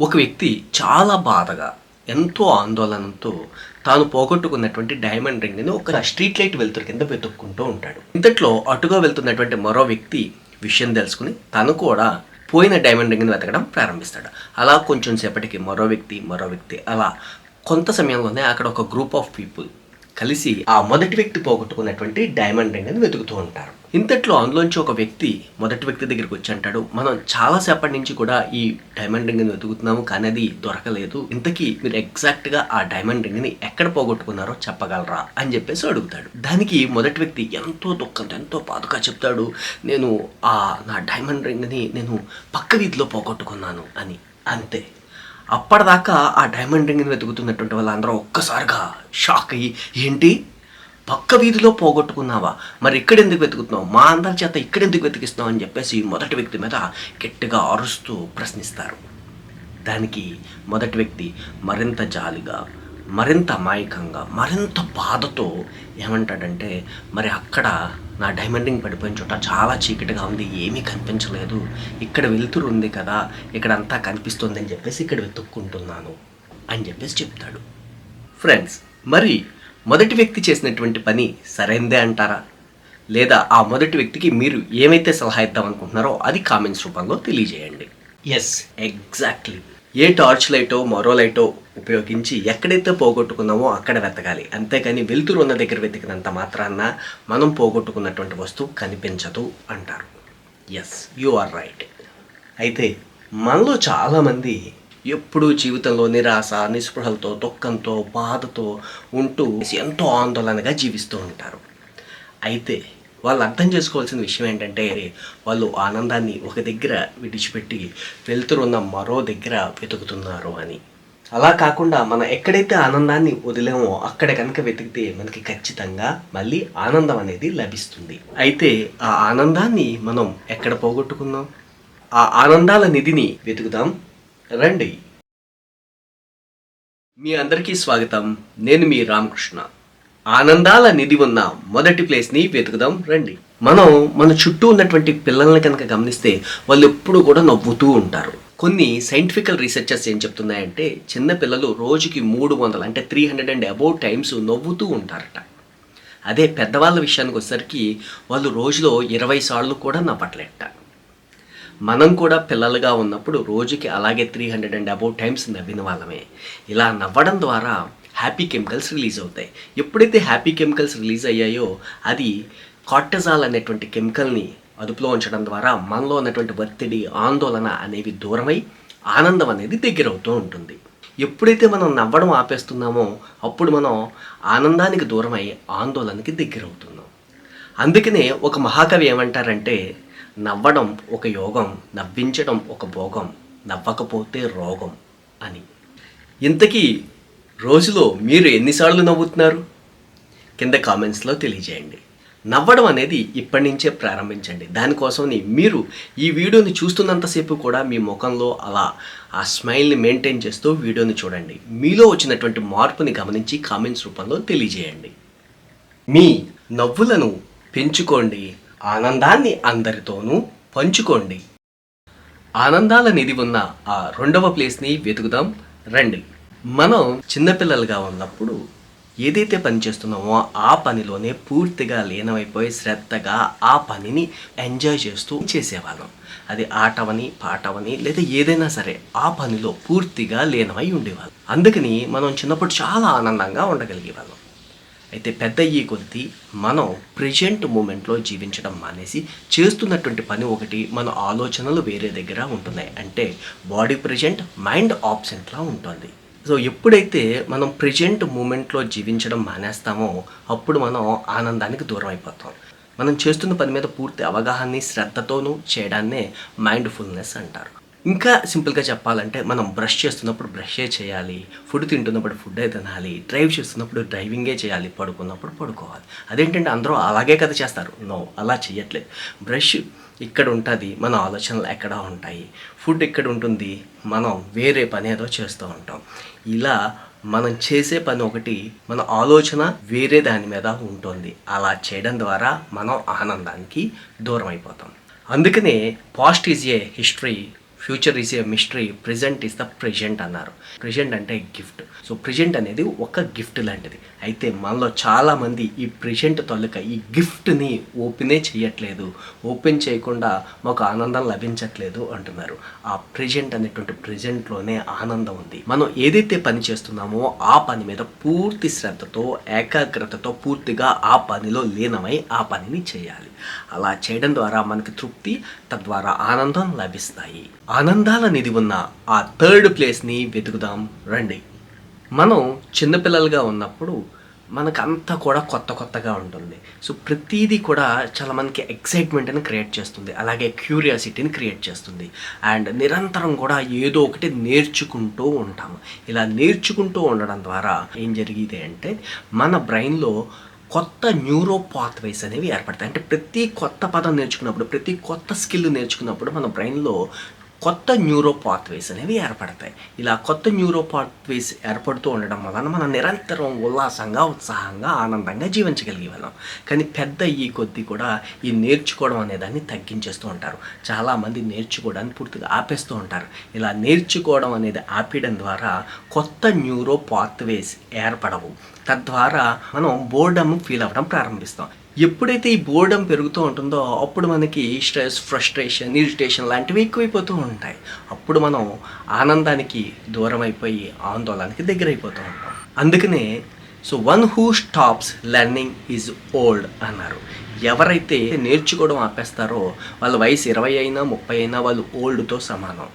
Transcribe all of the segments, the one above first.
ఒక వ్యక్తి చాలా బాధగా ఎంతో ఆందోళనతో తాను పోగొట్టుకున్నటువంటి డైమండ్ రింగ్ని ఒక స్ట్రీట్ లైట్ వెలుతురు కింద వెతుక్కుంటూ ఉంటాడు. ఇంతట్లో అటుగా వెళ్తున్నటువంటి మరో వ్యక్తి విషయం తెలుసుకుని తను కూడా పోయిన డైమండ్ రింగ్ని వెతకడం ప్రారంభిస్తాడు. అలా కొంచెం సేపటికి మరో వ్యక్తి మరో వ్యక్తి అలా కొంత సమయంలోనే అక్కడ ఒక గ్రూప్ ఆఫ్ పీపుల్ కలిసి ఆ మొదటి వ్యక్తి పోగొట్టుకున్నటువంటి డైమండ్ రింగ్ అని వెతుకుతూ ఉంటారు. ఇంతట్లో అందులోంచి ఒక వ్యక్తి మొదటి వ్యక్తి దగ్గరికి వచ్చి అంటాడు మనం చాలా సేపటి నుంచి కూడా ఈ డైమండ్ రింగ్ని వెతుకుతున్నాము కానీ అది దొరకలేదు. ఇంతకీ మీరు ఎగ్జాక్ట్గా ఆ డైమండ్ రింగ్ని ఎక్కడ పోగొట్టుకున్నారో చెప్పగలరా? అని చెప్పేసి అడుగుతాడు. దానికి మొదటి వ్యక్తి ఎంతో దుఃఖంతో ఎంతో బాధగా చెప్తాడు నేను ఆ నా డైమండ్ రింగ్ని నేను పక్క వీధిలో పోగొట్టుకున్నాను అని. అంతే. అప్పటిదాకా ఆ డైమండ్ రింగ్ని వెతుకుతున్నటువంటి వాళ్ళందరూ ఒక్కసారిగా షాక్ అయ్యి ఏంటి? పక్క వీధిలో పోగొట్టుకున్నావా? మరి ఇక్కడ ఎందుకు వెతుకుతున్నావు? మా అందరి చేత ఇక్కడ ఎందుకు వెతికిస్తున్నావు? అని చెప్పేసి మొదటి వ్యక్తి మీద గట్టిగా అరుస్తూ ప్రశ్నిస్తారు. దానికి మొదటి వ్యక్తి మరింత జాలిగా మరింత అమాయకంగా మరింత బాధతో ఏమంటాడంటే మరి అక్కడ నా డైమండ్ రింగ్ పడిపోయిన చోట చాలా చీకటిగా ఉంది ఏమీ కనిపించలేదు. ఇక్కడ వెలుతురు ఉంది కదా ఇక్కడ అంతా కనిపిస్తుంది అని చెప్పేసి ఇక్కడ వెతుక్కుంటున్నాను అని చెప్పేసి చెప్తాడు. ఫ్రెండ్స్ మరి మొదటి వ్యక్తి చేసినటువంటి పని సరైందే అంటారా? లేదా ఆ మొదటి వ్యక్తికి మీరు ఏమైతే సలహా ఇద్దాం అనుకుంటున్నారో అది కామెంట్స్ రూపంలో తెలియజేయండి. ఎస్ ఎగ్జాక్ట్లీ ఏ టార్చ్ లైటో మరో లైటో ఉపయోగించి ఎక్కడైతే పోగొట్టుకున్నామో అక్కడ వెతకాలి. అంతేకాని వెలుతురు ఉన్న దగ్గర వెతికినంత మాత్రాన మనం పోగొట్టుకున్నటువంటి వస్తువు కనిపించదు అంటారు. ఎస్ యు ఆర్ రైట్ అయితే మనలో చాలామంది ఎప్పుడూ జీవితంలో నిరాశ నిస్పృహలతో దుఃఖంతో బాధతో ఉంటూ ఎంతో ఆందోళనగా జీవిస్తూ ఉంటారు. అయితే వాళ్ళు అర్థం చేసుకోవాల్సిన విషయం ఏంటంటే వాళ్ళు ఆనందాన్ని ఒక దగ్గర విడిచిపెట్టి వెళ్తురున్న మరో దగ్గర వెతుకుతున్నారు అని. అలా కాకుండా మనం ఎక్కడైతే ఆనందాన్ని వదిలేమో అక్కడ కనుక వెతికితే మనకి ఖచ్చితంగా మళ్ళీ ఆనందం అనేది లభిస్తుంది. అయితే ఆ ఆనందాన్ని మనం ఎక్కడ పోగొట్టుకుందాం ఆ ఆనందాల నిధిని వెతుకుదాం. రండి. మీ అందరికీ స్వాగతం. నేను మీ రామకృష్ణ. ఆనందాల నిధి ఉన్న మొదటి ప్లేస్ని వెతుకుదాం రండి. మనం మన చుట్టూ ఉన్నటువంటి పిల్లల్ని కనుక గమనిస్తే వాళ్ళు ఎప్పుడు కూడా నవ్వుతూ ఉంటారు. కొన్ని సైంటిఫికల్ రీసెర్చర్స్ ఏం చెప్తున్నాయంటే చిన్న పిల్లలు రోజుకి మూడు వందలు అంటే three hundred and above times నవ్వుతూ ఉంటారట. అదే పెద్దవాళ్ళ విషయానికి వచ్చేసరికి వాళ్ళు రోజులో ఇరవై సార్లు కూడా నవ్వట్లేట. మనం కూడా పిల్లలుగా ఉన్నప్పుడు రోజుకి అలాగే three hundred and above times నవ్విన వాళ్ళమే. ఇలా నవ్వడం ద్వారా హ్యాపీ కెమికల్స్ రిలీజ్ అవుతాయి. ఎప్పుడైతే హ్యాపీ కెమికల్స్ రిలీజ్ అయ్యాయో అది కాటజాల్ అనేటువంటి కెమికల్ని అదుపులో ఉంచడం ద్వారా మనలో ఉన్నటువంటి ఒత్తిడి ఆందోళన అనేవి దూరమై ఆనందం అనేది దగ్గర అవుతూ ఉంటుంది. ఎప్పుడైతే మనం నవ్వడం ఆపేస్తున్నామో అప్పుడు మనం ఆనందానికి దూరమై ఆందోళనకి దగ్గర అవుతున్నాం అందుకనే ఒక మహాకవి ఏమంటారంటే నవ్వడం ఒక యోగం నవ్వించడం ఒక భోగం నవ్వకపోతే రోగం అని. ఇంతకీ రోజులో మీరు ఎన్నిసార్లు నవ్వుతున్నారు? కింద కామెంట్స్లో తెలియజేయండి. నవ్వడం అనేది ఇప్పటి నుంచే ప్రారంభించండి. దానికోసమని మీరు ఈ వీడియోని చూస్తున్నంతసేపు కూడా మీ ముఖంలో అలా ఆ స్మైల్ని మెయింటైన్ చేస్తూ వీడియోని చూడండి. మీలో వచ్చినటువంటి మార్పుని గమనించి కామెంట్స్ రూపంలో తెలియజేయండి. మీ నవ్వులను పెంచుకోండి. ఆనందాన్ని అందరితోనూ పంచుకోండి. ఆనందాల నిధి ఉన్న ఆ రెండవ ప్లేస్ని వెతుకుదాం. రండి. మనం చిన్నపిల్లలుగా ఉన్నప్పుడు ఏదైతే పని చేస్తున్నామో ఆ పనిలోనే పూర్తిగా లీనమైపోయి శ్రద్ధగా ఆ పనిని ఎంజాయ్ చేస్తూ చేసేవాళ్ళం. అది ఆటవని పాటవని లేదా ఏదైనా సరే ఆ పనిలో పూర్తిగా లీనమై ఉండేవాళ్ళం. అందుకని మనం చిన్నప్పుడు చాలా ఆనందంగా ఉండగలిగేవాళ్ళం. అయితే పెద్ద అయ్యే కొద్దీ మనం ప్రజెంట్ మూమెంట్లో జీవించడం మానేసి చేస్తున్నటువంటి పని ఒకటి మన ఆలోచనలు వేరే దగ్గర ఉంటున్నాయి. అంటే బాడీ ప్రజెంట్ మైండ్ ఆబ్సెంట్లా ఉంటుంది. సో ఎప్పుడైతే మనం ప్రజెంట్ మూమెంట్లో జీవించడం మానేస్తామో అప్పుడు మనం ఆనందానికి దూరం అయిపోతాం మనం చేస్తున్న పని మీద పూర్తి అవగాహన శ్రద్ధతోనూ చేయడాన్నే మైండ్ఫుల్నెస్ అంటారు. ఇంకా సింపుల్గా చెప్పాలంటే మనం బ్రష్ చేస్తున్నప్పుడు బ్రషే చేయాలి ఫుడ్ తింటున్నప్పుడు ఫుడ్డే తినాలి డ్రైవ్ చేస్తున్నప్పుడు డ్రైవింగే చేయాలి పడుకున్నప్పుడు పడుకోవాలి. అదేంటంటే అందరూ అలాగే కదా చేస్తారు. నో అలా చేయట్లేదు బ్రష్ ఇక్కడ ఉంటుంది మన ఆలోచనలు ఎక్కడ ఉంటాయి. ఫుడ్ ఇక్కడ ఉంటుంది మనం వేరే పని ఏదో చేస్తూ ఉంటాం. ఇలా మనం చేసే పని ఒకటి మన ఆలోచన వేరే దాని మీద ఉంటుంది. అలా చేయడం ద్వారా మనం ఆనందానికి దూరం అయిపోతాం అందుకనే past is a history future is a mystery present is the present అన్నారు. ప్రెజెంట్ అంటే గిఫ్ట్. సో ప్రెజెంట్ అనేది ఒక గిఫ్ట్ లాంటిది. అయితే మనలో చాలామంది ఈ ప్రెజెంట్ తొలక ఈ గిఫ్ట్ని ఓపెనే చేయట్లేదు. ఓపెన్ చేయకుండా మాకు ఆనందం లభించట్లేదు అంటున్నారు. ఆ ప్రెజెంట్ అనేటువంటి ప్రెజెంట్లోనే ఆనందం ఉంది. మనం ఏదైతే పని చేస్తున్నామో ఆ పని మీద పూర్తి శ్రద్ధతో ఏకాగ్రతతో పూర్తిగా ఆ పనిలో లీనమై ఆ పనిని చేయాలి. అలా చేయడం ద్వారా మనకి తృప్తి తద్వారా ఆనందం లభిస్తాయి. ఆనందాల నిధి ఉన్న ఆ థర్డ్ ప్లేస్ని వెతుకుదాం రండి. మనం చిన్నపిల్లలుగా ఉన్నప్పుడు మనకంతా కూడా కొత్త కొత్తగా ఉంటుంది. సో ప్రతిదీ కూడా చాలా మనకి ఎక్సైట్మెంట్ని క్రియేట్ చేస్తుంది. అలాగే క్యూరియాసిటీని క్రియేట్ చేస్తుంది. అండ్ నిరంతరం కూడా ఏదో ఒకటి నేర్చుకుంటూ ఉంటాము. ఇలా నేర్చుకుంటూ ఉండడం ద్వారా ఏం జరిగింది అంటే మన బ్రెయిన్లో కొత్త న్యూరో పాత్వేస్ అనేవి ఏర్పడతాయి. అంటే ప్రతి కొత్త పదం నేర్చుకున్నప్పుడు ప్రతి కొత్త స్కిల్ నేర్చుకున్నప్పుడు మన బ్రెయిన్లో కొత్త న్యూరో పాత్వేస్ అనేవి ఏర్పడతాయి. ఇలా కొత్త న్యూరో పాత్వేస్ ఏర్పడుతూ ఉండడం వలన మనం నిరంతరం ఉల్లాసంగా ఉత్సాహంగా ఆనందంగా జీవించగలిగే వాళ్ళం. కానీ పెద్ద ఈ కొద్దీ కూడా ఈ నేర్చుకోవడం అనే దాన్ని తగ్గించేస్తూ ఉంటారు. చాలామంది నేర్చుకోవడాన్ని పూర్తిగా ఆపేస్తూ ఉంటారు. ఇలా నేర్చుకోవడం అనేది ఆపేయడం ద్వారా కొత్త న్యూరో పాత్వేస్ ఏర్పడవు. తద్వారా మనం బోర్డమ్ ఫీల్ అవ్వడం ప్రారంభిస్తాం. ఎప్పుడైతే ఈ బోర్డం పెరుగుతూ ఉంటుందో అప్పుడు మనకి స్ట్రెస్ ఫ్రస్ట్రేషన్ ఇరిటేషన్ లాంటివి ఎక్కువైపోతూ ఉంటాయి. అప్పుడు మనం ఆనందానికి దూరం అయిపోయి ఆందోళనకి దగ్గర ఉంటాం. అందుకనే so one who stops learning is old అన్నారు. ఎవరైతే నేర్చుకోవడం ఆపేస్తారో వాళ్ళ వయసు ఇరవై అయినా ముప్పై అయినా వాళ్ళు ఓల్డ్తో సమానం.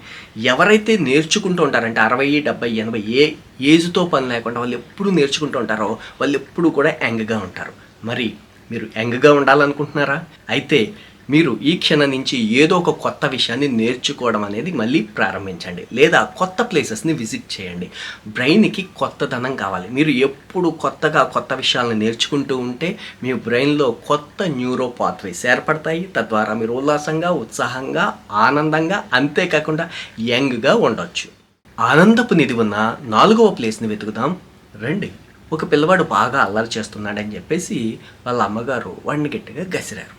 ఎవరైతే నేర్చుకుంటూ ఉంటారంటే అరవై డెబ్బై ఎనభై ఏ ఏజ్తో పని లేకుండా వాళ్ళు ఎప్పుడు నేర్చుకుంటూ ఉంటారో వాళ్ళు ఎప్పుడు కూడా యంగ్గా ఉంటారు. మరి మీరు యంగ్గా ఉండాలనుకుంటున్నారా? అయితే మీరు ఈ క్షణం నుంచి ఏదో ఒక కొత్త విషయాన్ని నేర్చుకోవడం అనేది మళ్ళీ ప్రారంభించండి. లేదా కొత్త ప్లేసెస్ని విజిట్ చేయండి. బ్రెయిన్కి కొత్తదనం కావాలి. మీరు ఎప్పుడు కొత్తగా కొత్త విషయాలను నేర్చుకుంటూ ఉంటే మీ బ్రెయిన్లో కొత్త న్యూరో పాత్వేస్ ఏర్పడతాయి. తద్వారా మీరు ఉల్లాసంగా ఉత్సాహంగా ఆనందంగా అంతేకాకుండా యంగ్గా ఉండొచ్చు. ఆనందపు నిధి ఉన్న నాలుగవ ప్లేస్ని వెతుకుదాం. రండి. ఒక పిల్లవాడు బాగా అల్లరి చేస్తున్నాడని చెప్పేసి వాళ్ళ అమ్మగారు వాడిని గట్టిగా గసిరారు.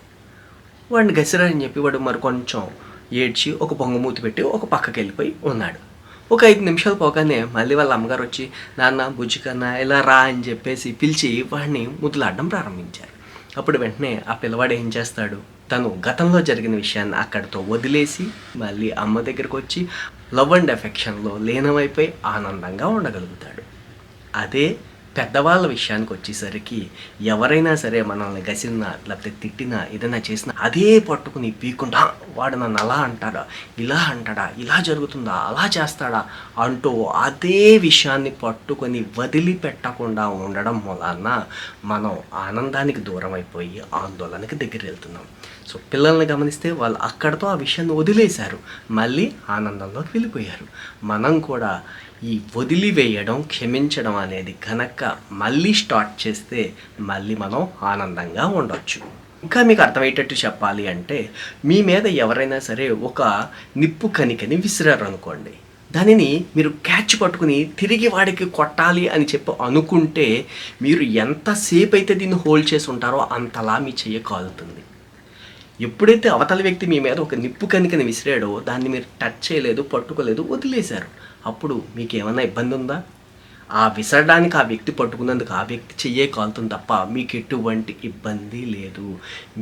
వాడిని గసిరారని చెప్పి వాడు మరి కొంచెం ఏడ్చి ఒక పొంగమూతి పెట్టి ఒక పక్కకి వెళ్ళిపోయి ఉన్నాడు. ఒక ఐదు నిమిషాలు పోగానే మళ్ళీ వాళ్ళ అమ్మగారు వచ్చి నాన్న బుజ్జికన్న ఇలా రా అని చెప్పేసి పిలిచి వాడిని ముద్దులాడడం ప్రారంభించారు. అప్పుడు వెంటనే ఆ పిల్లవాడు ఏం చేస్తాడు? తను గతంలో జరిగిన విషయాన్ని అక్కడితో వదిలేసి మళ్ళీ అమ్మ దగ్గరకు వచ్చి లవ్ అండ్ ఎఫెక్షన్లో లీనమైపోయి ఆనందంగా ఉండగలుగుతాడు. అదే పెద్దవాళ్ళ విషయానికి వచ్చేసరికి ఎవరైనా సరే మనల్ని గసినా లేకపోతే తిట్టినా ఏదైనా చేసినా అదే పట్టుకుని పీకుండా వాడు నన్ను అలా అంటాడా? ఇలా అంటాడా? ఇలా జరుగుతుందా? అలా చేస్తాడా? అంటూ అదే విషయాన్ని పట్టుకొని వదిలిపెట్టకుండా ఉండడం వలన మనం ఆనందానికి దూరం అయిపోయి ఆందోళనకి దగ్గర వెళ్తున్నాం సో పిల్లల్ని గమనిస్తే వాళ్ళు అక్కడతో ఆ విషయాన్ని వదిలేశారు. మళ్ళీ ఆనందంలోకి వెళ్ళిపోయారు. మనం కూడా ఈ వదిలివేయడం క్షమించడం అనేది కనుక మళ్ళీ స్టార్ట్ చేస్తే మళ్ళీ మనం ఆనందంగా ఉండొచ్చు. ఇంకా మీకు అర్థమయ్యేటట్టు చెప్పాలి అంటే మీ మీద ఎవరైనా సరే ఒక నిప్పు కనికని విసిరారు అనుకోండి దానిని మీరు క్యాచ్ పట్టుకుని తిరిగి వాడికి కొట్టాలి అని చెప్పి అనుకుంటే మీరు ఎంతసేపు అయితే దీన్ని హోల్డ్ చేసి ఉంటారో అంతలా మీ చెయ్యి కాలుతుంది. ఎప్పుడైతే అవతల వ్యక్తి మీ మీద ఒక నిప్పు కనికని విసిరాడో దాన్ని మీరు టచ్ చేయలేదు పట్టుకోలేదు వదిలేశారు. అప్పుడు మీకు ఏమైనా ఇబ్బంది ఉందా ఆ విసరడానికి ఆ వ్యక్తి పట్టుకున్నందుకు ఆ వ్యక్తి చెయ్యే కాలుతుంది తప్ప మీకు ఎటువంటి ఇబ్బంది లేదు.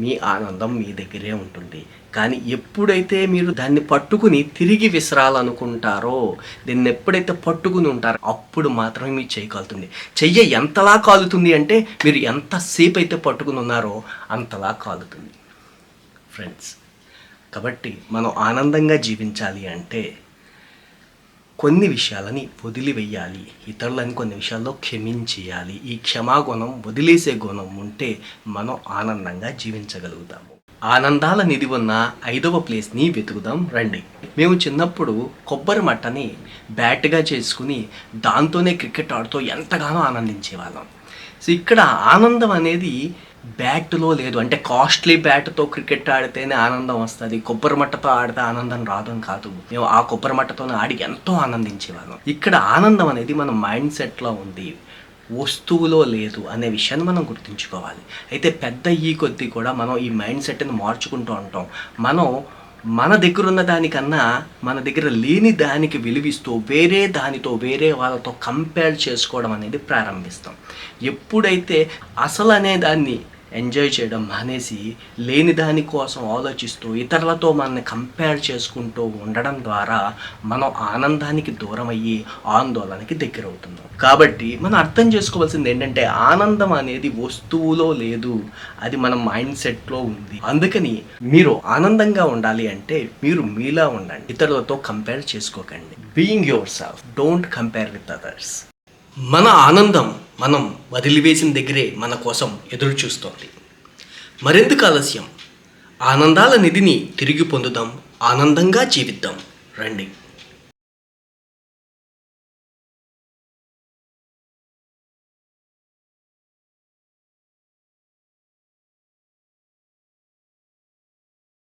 మీ ఆనందం మీ దగ్గరే ఉంటుంది. కానీ ఎప్పుడైతే మీరు దాన్ని పట్టుకుని తిరిగి విసరాలనుకుంటారో దీన్ని ఎప్పుడైతే పట్టుకుని ఉంటారో అప్పుడు మాత్రమే మీ చెయ్యి కాలుతుంది. చెయ్యి ఎంతలా కాలుతుంది అంటే మీరు ఎంతసేపు అయితే పట్టుకుని ఉన్నారో అంతలా కాలుతుంది. ఫ్రెండ్స్ కాబట్టి మనం ఆనందంగా జీవించాలి అంటే కొన్ని విషయాలని వదిలివేయాలి. ఇతరులని కొన్ని విషయాల్లో క్షమించేయాలి. ఈ క్షమాగుణం వదిలేసే గుణం ఉంటే మనం ఆనందంగా జీవించగలుగుతాము. ఆనందాల నిధి ఉన్న ఐదవ ప్లేస్ని వెతుకుదాం రండి. మేము చిన్నప్పుడు కొబ్బరి మట్టని బ్యాట్గా చేసుకుని దాంతోనే క్రికెట్ ఆడుతూ ఎంతగానో ఆనందించేవాళ్ళం. సో ఇక్కడ ఆనందం అనేది బ్యాట్లో లేదు. అంటే కాస్ట్లీ బ్యాట్తో క్రికెట్ ఆడితేనే ఆనందం వస్తుంది. కొబ్బరి మట్టతో ఆడితే ఆనందం రాదు కాదు. మేము ఆ కొబ్బరి మట్టతోనే ఆడి ఎంతో ఆనందించేవాళ్ళం. ఇక్కడ ఆనందం అనేది మన మైండ్ సెట్లో ఉంది. వస్తువులో లేదు అనే విషయాన్ని మనం గుర్తుంచుకోవాలి. అయితే పెద్ద ఈ కొద్దీ కూడా మనం ఈ మైండ్ సెట్ని మార్చుకుంటూ ఉంటాం. మనం మన దగ్గర ఉన్న దానికన్నా మన దగ్గర లేని దానికి విలువిస్తూ వేరే దానితో వేరే వాళ్ళతో కంపేర్ చేసుకోవడం అనేది ప్రారంభిస్తాం. ఎప్పుడైతే అసలు అనే దాన్ని ఎంజాయ్ చేయడం మానేసి లేని దాని కోసం ఆలోచిస్తూ ఇతరులతో మనల్ని కంపేర్ చేసుకుంటూ ఉండడం ద్వారా మనం ఆనందానికి దూరం అయ్యి ఆందోళనకి దగ్గరవుతున్నాం. కాబట్టి మనం అర్థం చేసుకోవాల్సింది ఏంటంటే ఆనందం అనేది వస్తువులో లేదు అది మన మైండ్ సెట్లో ఉంది. అందుకని మీరు ఆనందంగా ఉండాలి అంటే మీరు మీలా ఉండండి. ఇతరులతో కంపేర్ చేసుకోకండి. Being yourself don't compare with others మన ఆనందం మనం వదిలివేసిన దగ్గరే మన కోసం ఎదురు చూస్తోంది. మరెందుకు ఆలస్యం? ఆనందాల నిధిని తిరిగి పొందుదాం ఆనందంగా జీవిద్దాం. రండి.